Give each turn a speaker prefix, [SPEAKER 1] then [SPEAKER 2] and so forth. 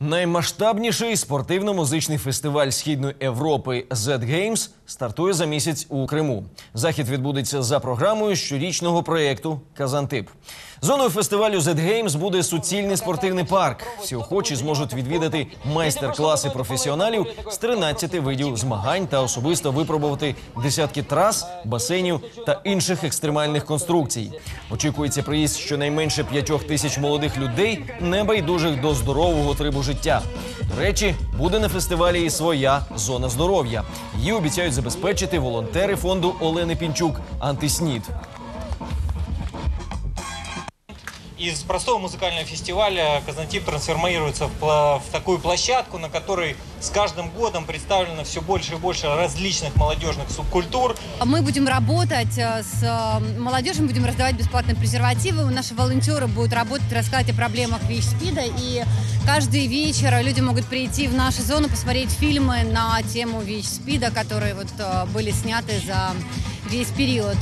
[SPEAKER 1] Наймасштабніший спортивно-музичний фестиваль Східної Європи Z Games стартує за місяць у Криму. Захід відбудеться за програмою щорічного проєкту Казантип. Зоною фестивалю Z Games буде суцільний спортивний парк. Всі охочі зможуть відвідати майстер-класи професіоналів з 13 видів змагань та особисто випробувати десятки трас, басейнів та інших екстремальних конструкцій. Очікується приїзд щонайменше п'ятьох тисяч молодих людей, небайдужих до здорового трибу життя. До речі, буде на фестивалі і своя зона здоров'я. Її обіцяють забезпечити волонтери фонду Олени Пінчук Антиснід.
[SPEAKER 2] Из простого музыкального фестиваля Казантип трансформируется в, в такую площадку, на которой с каждым годом представлено все больше и больше различных молодежных субкультур.
[SPEAKER 3] Мы будем работать э, с э, молодежью, будем раздавать бесплатные презервативы. Наши волонтеры будут работать, рассказывать о проблемах ВИЧ-СПИДа. И каждый вечер люди могут прийти в нашу зону, посмотреть фильмы на тему ВИЧ-СПИДа, которые вот э, были сняты за весь период.